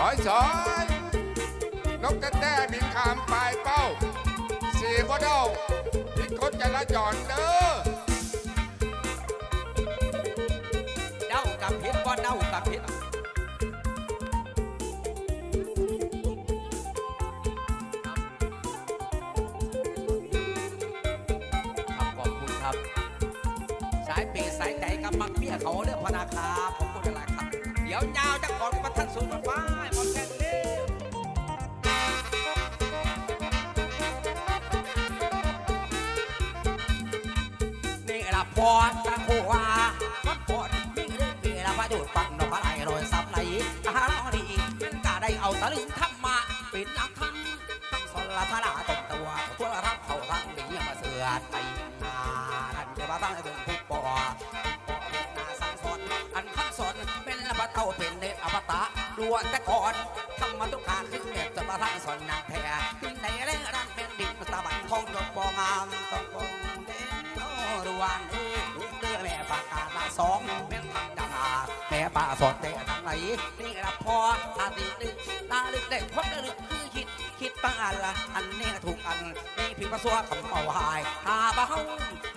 สอยนกแต่แต่บินข้ามปลายเป้า สี่บ่เด้าพิดคนจราจรเด้อเด้ากับพิษบ่เด้ากับพิษครับขอบคุณครับ สายเปย์สายใจกับมักเมียเขาเรื่องพนาคาผมก็จะไรครับ เดี๋ยวยาวจะก่อนมาทันสูงมาป้า ตะลึงทำมาเป็นนักทันทั้งสละทาราตกตัวตัวละทับเขาทั้งดีมาเสือไทยนานันจะมาตั้งถึงผู้ปอนาสังสอนอันคำสอนเป็นละบะเท่าเป็นเดชอมตะล้วนแต่ก่อนทำมาทุกการขึ้นเด็ดจะมาทั้งสอนนางแท้ที่ไหนเร่งรันเป็นดินตะบันทองยกปองามต้องปองเด่นโนรวนเอ้ยลูกเดือแม่ปากกาละสองแม่ทำดังอาแม่ป่าสอนเตะ นนี่ละพอตาดีลึกตาลึกได้พบลึกคือคิดคิดปังอันละอันนี้ถูกอันนี่ผิวประสัวคำเอาหายหาบ้า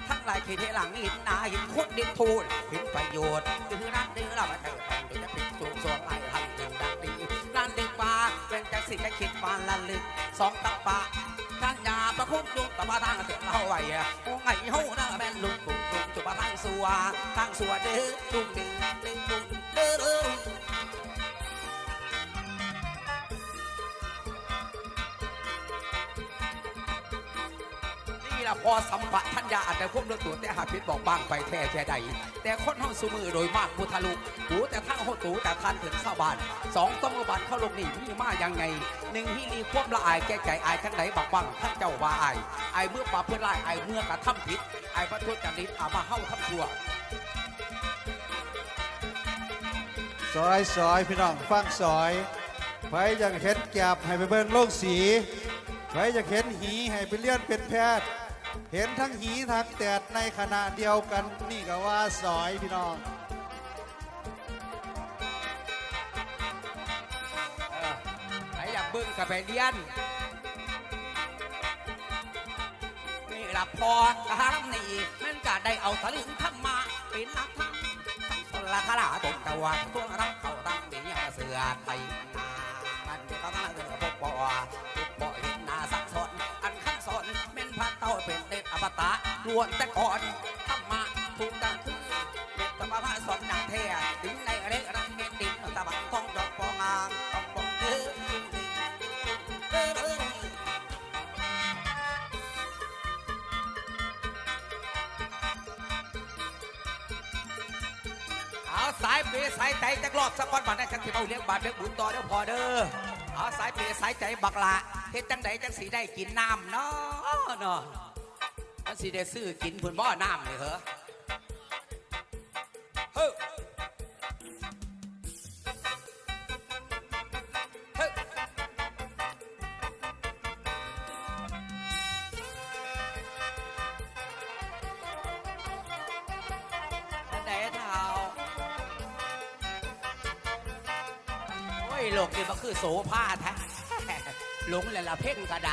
ทั้งหลายขีดให้หลังหินนาหินคุดดินทูลหินประโยชน์คือนั่นดื้อเรามาเถิดแทงดูจะเป็นสูงส่วนไหลทัน เป็นจังสิจะคิดปานละลึกสองตับปะท่านยาประคุมลุงตะปะทางเสียงเล่าไว้อะโอ้ไงเฮานะแม่นลุงตุงตุงจุบะทางสัวทางสัวเด้อลุกดึงดึงลุกเด้งเด้อ ละพอสัมปะทัญญาอาจจะควบเรื่องตัวแต่หาพิษบอกบางไปแท้แท้ใด แต่คนห้องสุมือโดยมากมุทะลุหูแต่ทั้งโหตูแต่ทันถึงชาวบ้านสองต้องบาดเข้าลงนี่มีมายังไงหนึ่งที่รีควบละอายแก้ใจอายทั้งไหนบักบังทั้งเจ้าว่าอายอายเมื่อปาเพื่อนไล่อายเมื่อกระทำผิดอายประทุจริตอามาเข้าคำชั่วซอยซอยพี่น้องฟังซอยไผอยากเห็นแกบให้ไปเบิ่งโลกสีไผอยากเห็นหีให้ไปเลี้ยนเป็นแพทย์ เห็นทั้งหีทั้งแตดในขณะเดียวกันนี่ก็ว่าซอยพี่น้องเออใครอยากเบิ้งกับไปเรียนนี่ละพอทหารนี่มันก็ได้เอาตะลึงทำมาเป็นนักทำทั้งสนละทาราตกตะวันตัวรักเขาตั้งดีอย่างเสือไทยนามันก็ตั้งเสือปกปอปกปอ เป็นเด็ดอมตะล้วนแต่ก่อนทำมาถูกดังคือเด็ดตะมาสอนนางเทียถึงในเล็กรังเม็ดดินตะบันทองดอกปองามต้องปองเด้อเด้อเด้อเอาสายเปย์สายใจจักรอบสักวันบัดนี้ฉันสิเอาเลี้ยงบาทเลี้ยงบุญต่อเด้อพอเด้อเอาสายเปย์สายใจบักละเฮ็ดจังใดจังสีได้กินน้ำเนาะเนาะ มันสิได้ซื้อกินพุ่นบ่อน้ำเลยเหรอเฮ้ยเฮ้ยจังใดเท่าโอ้ยโลกนี่มันคือโสภาแท้หลงเลยละเพ่งกระได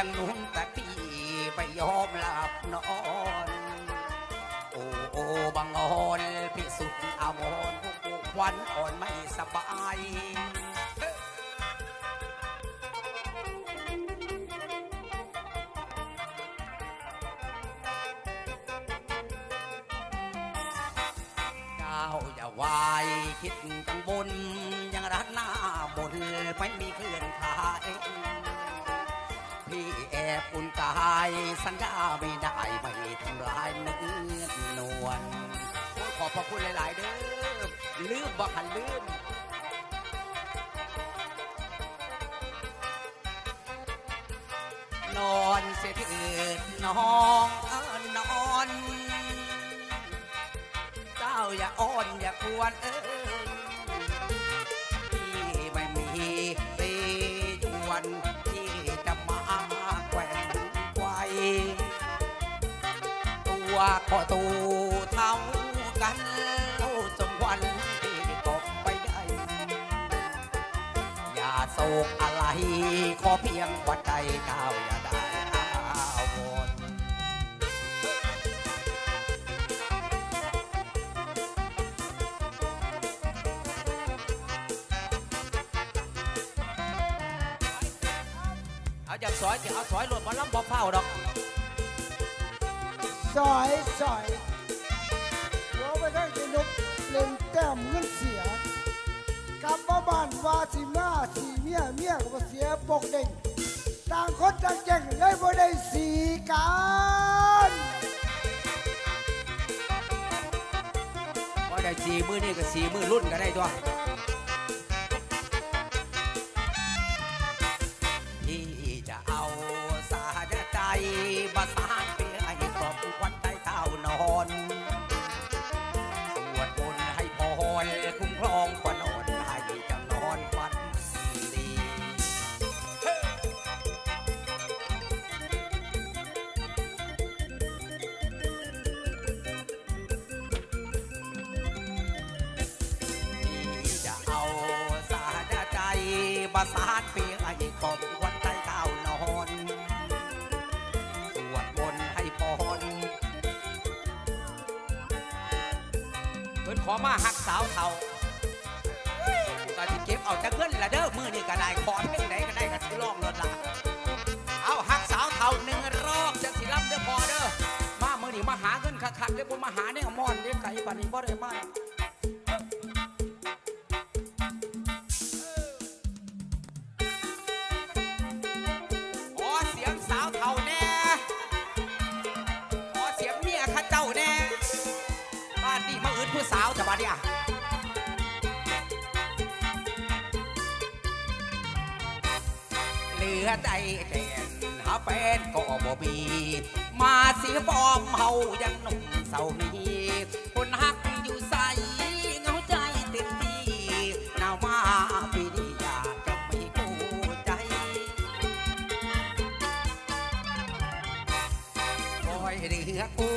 ยังนุ่นแต่พี่ไปยอมหลับนอน โอ้โอ้บังออนพิสุทธิ์อาวรณ์ผู้ควันอ่อนไม่สบายเจ้าอย่าวายคิดกังบนยังรักหน้าบนไม่มีเคลื่อนขาย พี่แอบอุ่นกาย สัญญาไม่ได้ไม่ทำลายเนื้อนวลขอบพระคุณหลาย ๆ เด้อลืมบ่หันลืมนอนเสียที่อื่นน้องนอน เจ้าอย่าอ้อนอย่าควรเอ้ย ขอตูเท่ากันจงวันที่ตกไปได้ อย่าโศกอะไร ขอเพียงวัดใจเจ้าอย่าได้อาวรณ์เอาจากซอยจะเอาซอยหลดมาล้ำบ่เฝ้าดอก สอยสอยหัวไปทั้งกินกเล่นแต้มเงินเสียกลับมาบ้านว่าสิมาสีเมียเมียก็เสียปกเด้งต่างคนต่างแจ้งเลยบ่ได้สีกันว่ได้สีมือนี่ก็สีมือรุ่นก็ได้ตัว มาสานเพียงให้ขอบวันใต้เท้านอนสวดมนต์ให้พรเพิ่นขอมาหักสาวเท่าก็สิเก็บเอาจากเงินละเด้อมือนี่ก็ได้ขอเพียงไหนก็ได้ก็สิลองรถละเอาหักสาวเท่าหนึ่งรอบจังสิรับเด้อพอเด้อมามือนี่มาหาเงินคักๆเด้อบ่มาหาเนี่ย มาอื่นผู้สาวจะมาเนี่ยเหลือใจแก่นหาแฟนก็บ่มีมาเสียฟอมเฮายังหนุ่มเศร้ามีคนฮักอยู่ใสเงาใจเต็มที่นาวมาปีนี้อยากจะมีคู่ใจคอยเรือกู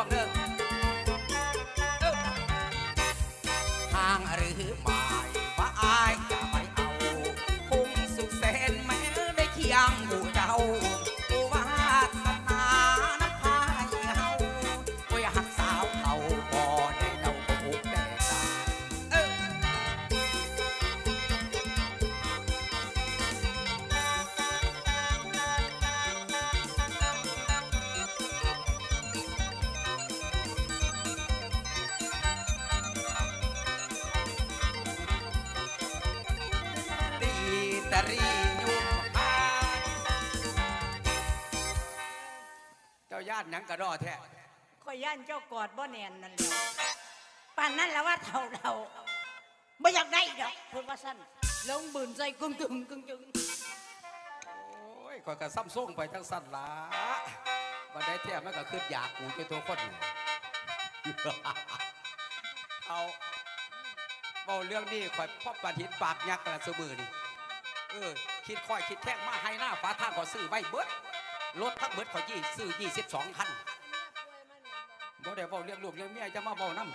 สิรั ตรียุ่มพานเจ้าญาติหนังกระดอแท้ข่อยย่านเจ้ากอดบ่แน่นนั่นแหละป่านนั้นแล้วว่าเท่าเราบ่อยากได้ดอกเพิ่นว่าสั้นลงบืนใจกึ่งกึ่งกึ่งกึ่งโอ้ยก่อยกระซ้ำส่งไปทั้งสั้นละบันไดแท้มันก็คืออยากกูเจ้าตัวคนนี่ เอาเบาเรื่องนี้ข่อยพ่อปฏิทินปากยักษ์กระสือมือนี่ เออคิดค่อยคิดแท่งมาให้หน้าฟ้าทางขอซื้อไว้เบิดรถทั้งเบิดขอยี่ซื้อยี่สิบสองคันบ่ได้เบาเรื่องลูกเรื่องเมียจะมาเบาน้ำ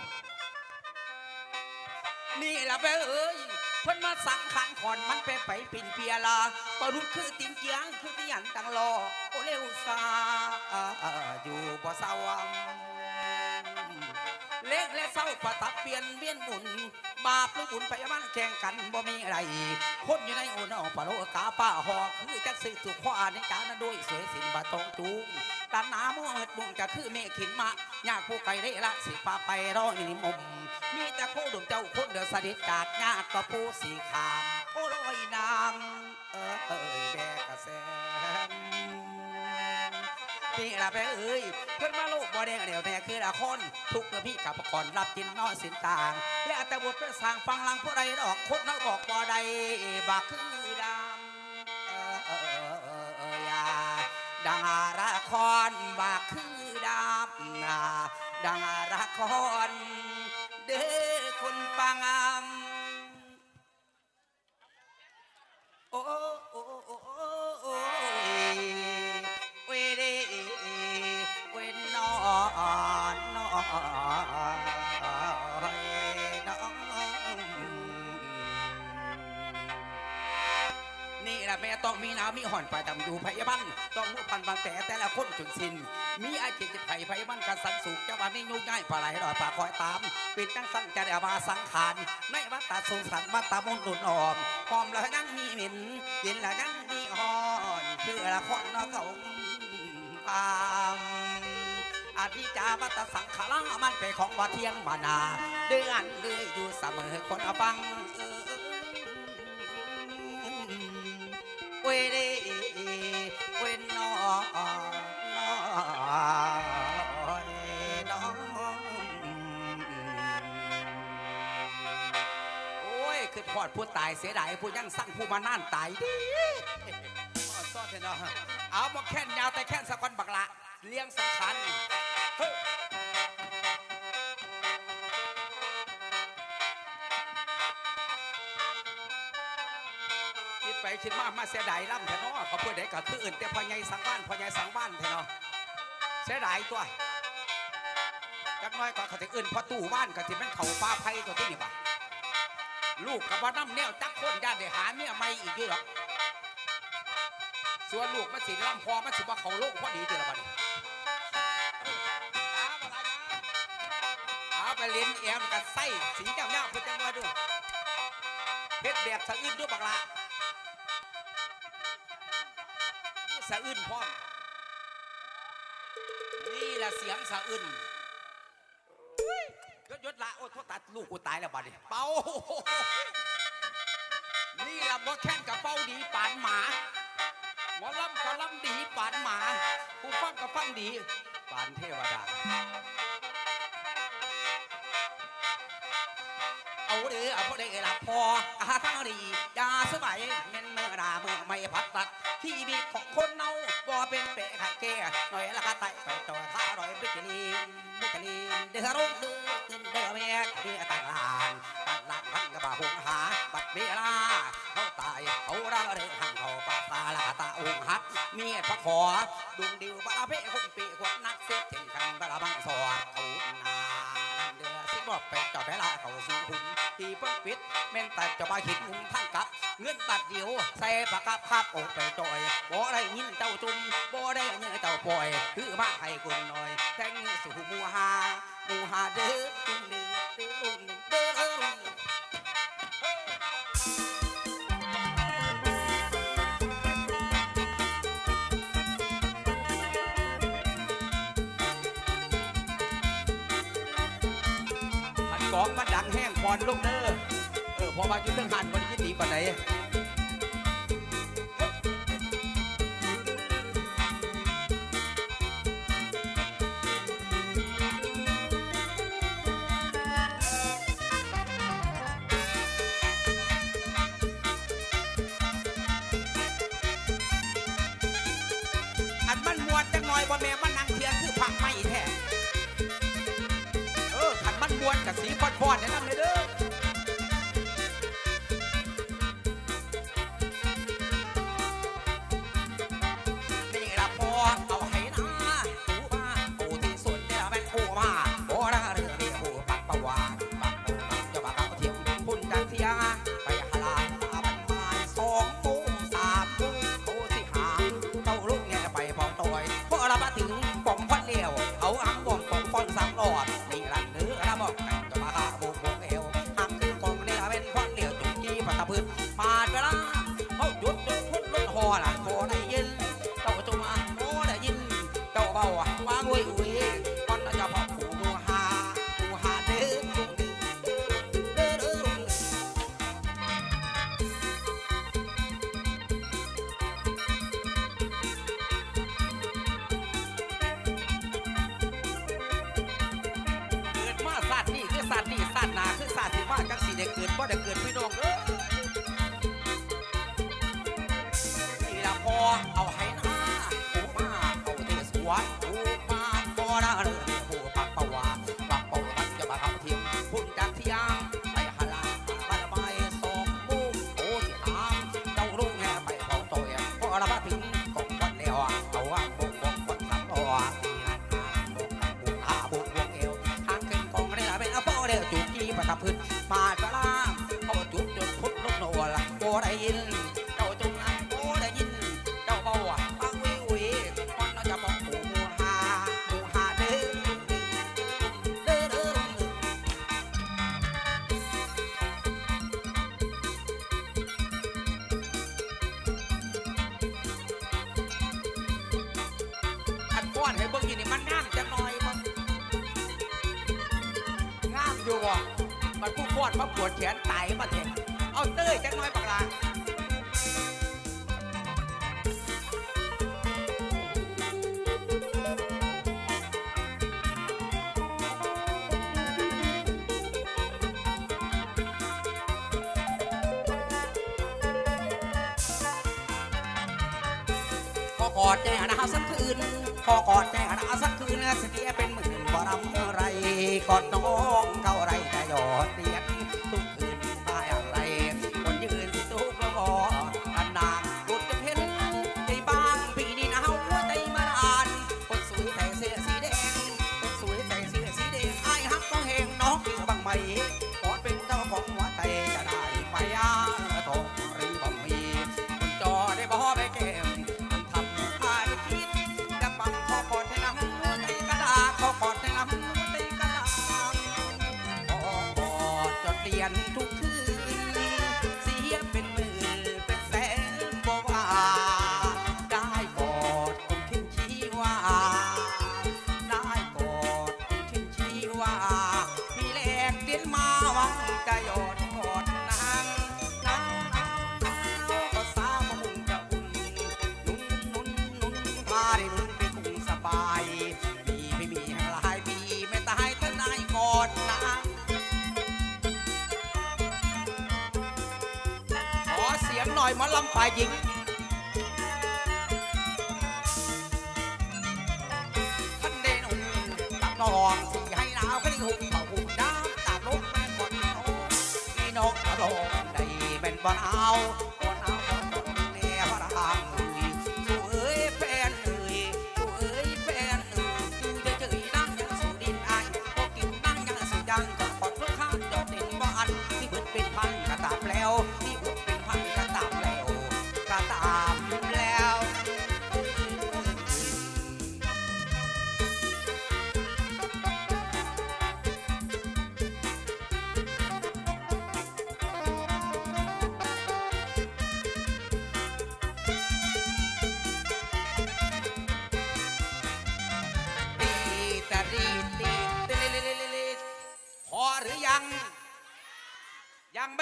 นี่ละไปเอ้ยเพิ่นมาสั่งขันขอนมันไปไปปิ่นเปียลาปรุษคือตินเกียงคือที่ยันตังรอโอเลวซาอยู่บ่เศร้าเล็กและเศร้าประทับเปลี่ยนเวียนหมุน บาปหรือบุญไปมันแข่งกันบ่มีอะไรคนอยู่ในอุณหปะโลกาป้าหอกคือจักสื่อถูกข้อในจานั้นด้วยสวยสินบาตองจูงตันหนามั่วเหิดบุงจะคือเมฆขินมะยากผู้ไกลได้ละสิฟ้าไปร้อยนิมมมีแต่ผู้ดุมเจ้าคนเดือดสดิดจากยากก็ผู้สีขามโอ้ลอยนางเออเอยแบกกระแส มพี่ละไปเอ้ยเพิ่อนมาลูกบ่แดงเดี๋ยวแม่คือละคนทุกเดือพี่กับก่อนรับกินนอนสินต่าง และแต่บทเป็นสร้างฟังลังผู้ใดดอกคนนักบอกบ่ใดบักคือดำเออเออเออเออย่าดังละครบักคือดำนาดังละครเด้อคนฟังโต้องมีน้ำมีห่อนไปดำอยู่พยาบาลต้องมุพันบางแต่แต่ละคนจนสิ้นมีอาชีพจิตไผ่พยาบาลการสันสุขเจ้าบ้านนี่ยุ่งง่ายปลาไหลรอยปลาคอยตามปิดจังสันจะได้มาสังขารในวัดตาสงสารวัดตามนตุนออมหอมแล้วยังมีหมิ่นเย็นแล้วยังมีหอนเพื่อละคนนาะเขาพามอธิจาวัตสังขารมันเป็นของว่าเที่ยงมานาเดือนเดือยอยู่เสมอคนฟังเว เดเวนนอนอนโอ้ยคือทอดผู้ตายเสียดายผู้ยังสั่งผู้มานั่นตายดิอ่อนซ่อนเถอะเนาะเอาบอกแค่นยาวแต่แค่นสะกอนบักละเลี้ยงสังขันเฮ้ย ไปคิดมากมาเสียดายล่ำเถอะเนาะเขาเพูดได้ก็คืออื่นแต่พ่อใหญ่สังบ้านพ่อใหญ่สังบ้านเถอะเนาะเสียดายตัวจักน้อยก็เขาถึงอื่นพอตู้บ้านก็ที่มันเขาฟ้าไผ่ตัวที่นี่บ่ะลูกกับว่าน้ำแนวจักคนญาติได้หาเมียใหม่อีกอยู่หรอกส่วนลูกมันสิล่ำพอมันสิว่าเขาโลกพอดีเดี๋ยวละบัดนี้เอาได้นะเอาไปเล่นแอมกับไส้สีเจ้าเน่าเพื่อจังว่าดูเพชรแบบสะอื้นด้วยบักละ สะอื้นพร้อมนี่แหละเสียงสะอื้นยศยศละโอ้ทษตัดลูกกูตายแล้วบัดนี้เป่านี่ละบ่แค่นกับเป้าดีปานหมาหมอลำก็ลำดีปานหมาผู้ฟังก็ฟังดีปานเทวดาเอาเด้อเอาพอได้ละพออาทั้งดียาสบายเม่นเมื่อดาเมื่อไม่พัดตัด ชีวิตของคนเนาบ่เป็นเปะไข่แก่หน่อยละก็ไต่ไปต่อยข้าหน่อยบิกลีนบิกลีนเดือดรุ่งเดือดขึ้นเดือดแม่เดือต่างลานต่างลานพันกระบะหงหาบัดเวลาเขาตายเขาเราเรื่องหันเขาปาตาละตาองหักเมียพระขอดวงดิวบาเพคนปีคนนักเสียเช่นกันบาราบังสอดเขานา นั่นเดือบอกเป็นเจ้าแพลาเขาสู่หุ่นที่เพิ่งปิดแม่นแต่จะมาหินหุ่นทั้งกับเงินตัดเดียวใส่ปากกาภาพออกไปจอยบ่ได้ยินเจ้าจุ่มบ่ได้ยินเจ้าปล่อย คือมาให้กุนหน่อยแทงสู่มูฮามูฮาเด้อตุ่มเด้อเด้อลุงหนึ่งเด้อ อนลูกเด้อเออพอมาจุดเรื่องหันวันนี้ยินดีปานไหนว่าแม่มันนางเทียนคือผักไม่แท้ เออขันมันบวนกับสีฟอดๆเนี่ยละ ได้ยิน เจ้าจงอันบ่ได้ยิน เจ้าเบาวฟังวิวิมันเราจะบอกหมูหาหมูหาเด้อเด้อเด้ออันป้อนให้เบิ่งอยู่นี่มันงามจังหน่อยมันงามอยู่บ่มันผู้ป้อนมาปวดแขนตายมาเถอะ ยจักน้อยปากลาขอกอดใจหนาสักคืนขอกอดใจหนาสักคืนสติเป็นหมื่นบารำอะไรกอดน้อง นทุก หน่อยหมอลำฝ่ายหญิง ท่านเดนองตับนองสิให้หนาวก็ได้หุ่มเบ่าหุ่มน้ำตาลกแม่นบอลน้องพี่น้องตาลงได้แม่นบอลเอา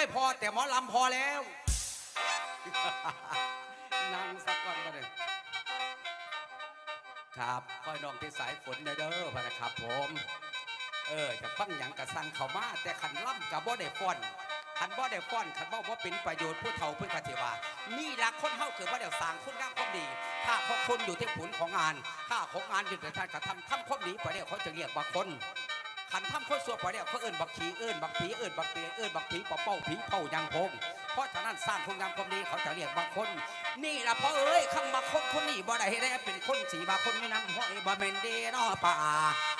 ไม่พอแต่หมอลำพอแล้วนั่งสักก่อนก็เลยครับค่อยน้องที่สายฝนเด้อพนะครับผม เออจะฟังอย่างกระสังเขามา แต่ขันล่ำกับบ่ได้ฟ้อนขันบ่ได้ฟ้อนขันบ่ว่าเป็นประโยชน์ผู้เฒ่าเพื่อนกติวานี่ละคนเฮาเกิดว่าเดี๋ยวสร้างคนงามความดี ถ้าขอคนอยู่ที่ผลของงาน ถ้าของงานอยู่แต่ท่านกระทำทำความดีไปเดี๋ยวเขาจะเรียกว่าคนันทำคนสัวไปเนี่ยเขาเอิ้นบักขีเอิ้นบักผีเอิ้นบักเปียเอิ้นบักผีปอเป้าผีเป้ายังพงเพราะฉะนั้นสร้างคุณงามความดีเขาจะเรียกบางคน นี่ล่ะพ่อเอ้ยคำมาคนคนนี้บ่ได้ได้เป็นคนสีบาคนไม่นำห้อยบ่เมนเดนอป่า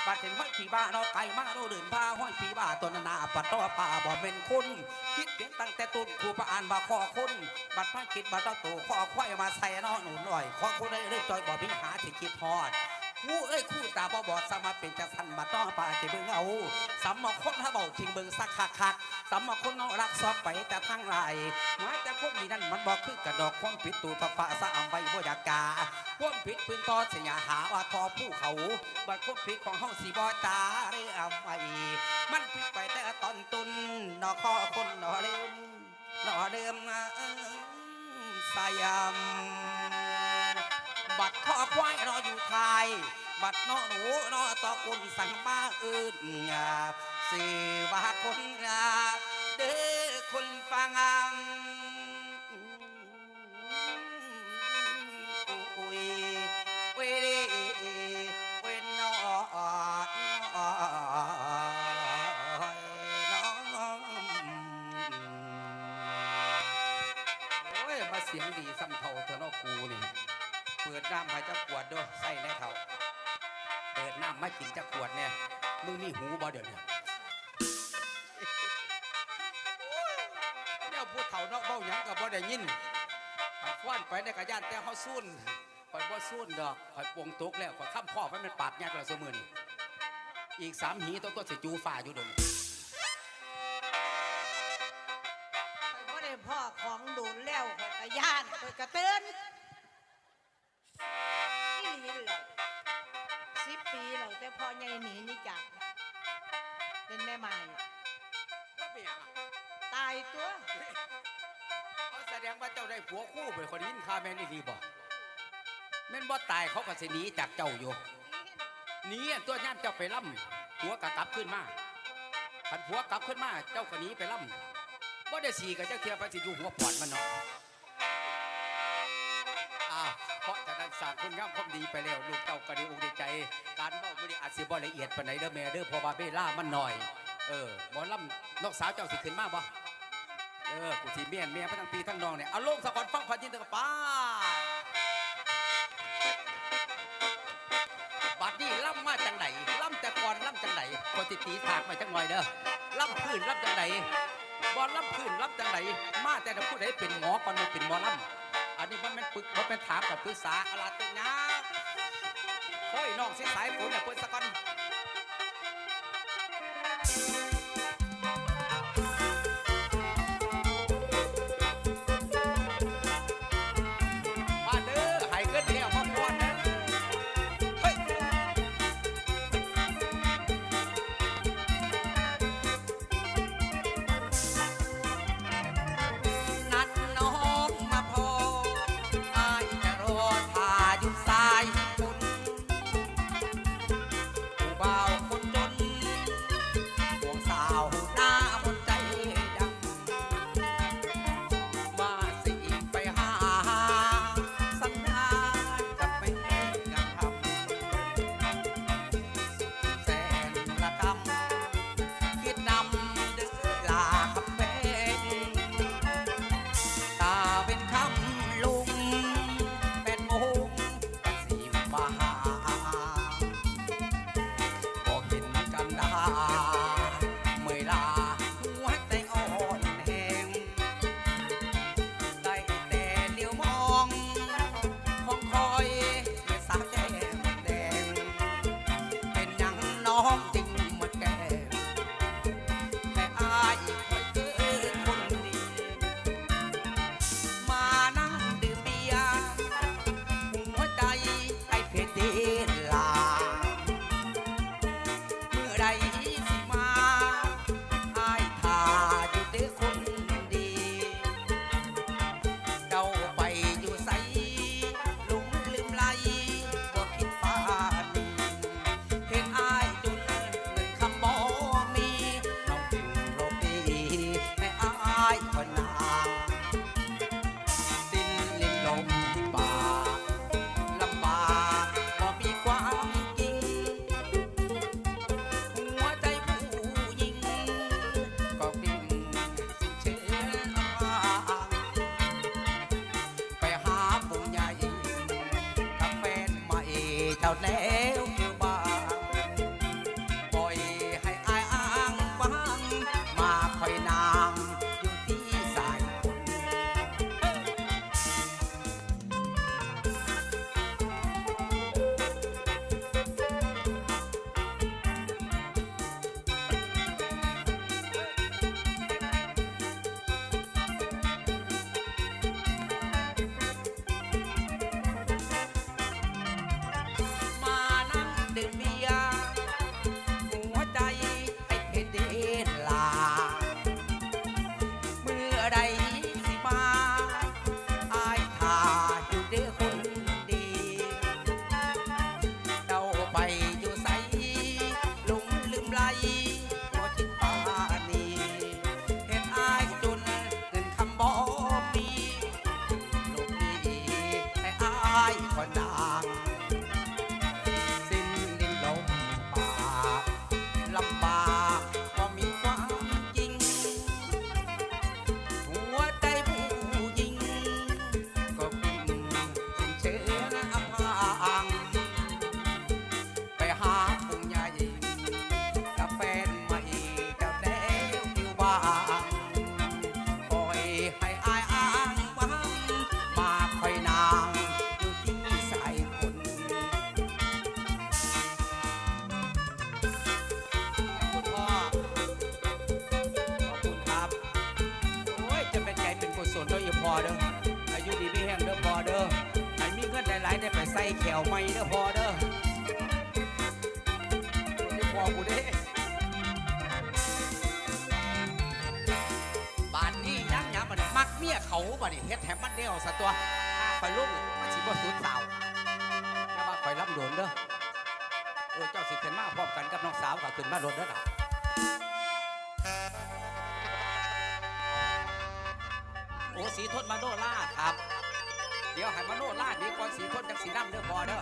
บาดเห็นห้อยผีบ้านอไก่มาโนเดินพาห้อยผีบ้าตัวนานาปัดต่อป่าบ่เมนคุณคิดเพียงตั้งแต่ต้นครูประอ่านบ่ข้อคุณบัดพระคิดบัดเต้าตู่ข้อควายมาใส่นอหนุนหน่อยข้อคุณได้เรื่อยจอยบ่มีหาที่คิดทอด คู่เอ้ยคู่ตาบ่บอดสมาเป็นจังสันมาต้อป่าจะเบิ่งเอาสำมาคนถ้าเบาทิงเบิ่งสักคักคักสำมาคนเอารักซอบไปแต่ทั้งไรหมายแต่พวกนี้นั่นมันบอกคือกระดอกความผิดตูทฟ้าสะอำไว้บ่อยากาความผิดปืนตอเสียหาว่าทอผู้เขาบัดความผิดของเฮาสีบ่ตาเรือำไว้มันผิดไปแต่ตอนตุนนอข้อคนนอเลิมนอเดิมสยาม บัดข้อควายรออยู่ไทย บัดนอหนูนอตอกุนสั่งมาอื่นสิว่าคนเด้อคนฟัง น้ำให้จักขวดด้วยใส่ในเท่าเปิดน้ำมากินจักขวดเนี่ยมึงมีหูบ่เดี๋ยวนี้เนี่ยพูดเถ่านอกเบ้าหยังกับบ่ได้ยินขันฟ้อนไปในกระยานแต่เขาซุ่นคอยบ่ซุ่นดอกคอยปวงตกแล้วคอยข้ามพ่อไปมันปากยากแล้วเสมอนี่อีกสามหีตัวตัวสิจูฝ่าอยู่เดนข่อยบ่ได้พ่อของโดนแล้วข่อยกระยานข่อยกระเตือน ใหญ่หนีนี่จากเป็นแม่ไม้ว่าเป็นหยังอะตายตัวเขาแสดงว่าเจ้าได้ผัวคู่เป็นคนยินข่าวแม่นอี่ดีบ่แม่นบ่ตายเขาก็สิหนีจากเจ้าอยู่หนีอันตัวย่ามเจ้าไปล่ำผัวกะกลับขึ้นมาขันผัวกลับขึ้นมาเจ้าก็หนีไปล่ำบ่ได้สีกับเจ้าเทียไปสิอยู่หัวปอดมันเนาะอ้าวเพราะฉะนั้นสร้างคุณงามความดีไปแล้วลูกเต้าก็ดีอกดีใจ การเว้าบ่ได้อาจสิบ่ละเอียดปานใดเด้อแม่เด้อเพราะว่าเวลามันหน้อย เออบ่ล่ำนอกสาวเจ้าสิขึ้นมาบ่เออกูสิเมียนเมียพทั้งปีทั้งน้องเนี่ยเอาลงสะก่อนฟังพันยินตะกป้าบัดนี้ล่ำมาจังไหนล่ำแต่ก่อนล่ำจังไหนคนติตีถากมาจังหน่อยเด้อล่ำพื้นล่ำจังไหนบอลล่ำพื้นล่ำจังไหนมาแต่ละผู้ใดเป็นหมอก่อนมาเป็นหมอล่ำอันนี้มันเป็นปึกมันเป็นถามกับปรึกษาอะไรตึงนะ อ้องเสียสายฝนเนี่ยเปิดสะก่อน จ้า เด้ออาพอเด้ออายุดีไม่แห้งเด้อพอเด้อให้มีเงินหลายๆได้ไปใส่แขวไม่เด้อพอเด้ออย่พอกูเด้บ้านนี้ยังยังมันมักเมียเขาบ่นี่เฮ็ดแถมมันเดียวซะตัวคอยลุกมันสิบ่สูญสาวอย่ามาคอยรับโดนเด้อเออเจ้าสิขึ้นมาพร้อมกันกับน้องสาวก็ขึ้นมาโดนเด้อล่ะ สีทนมาโนล่าครับ เดี๋ยวให้มาโนล่าดีก่อนสีทนจังสีน้ำเด้อพอเด้อ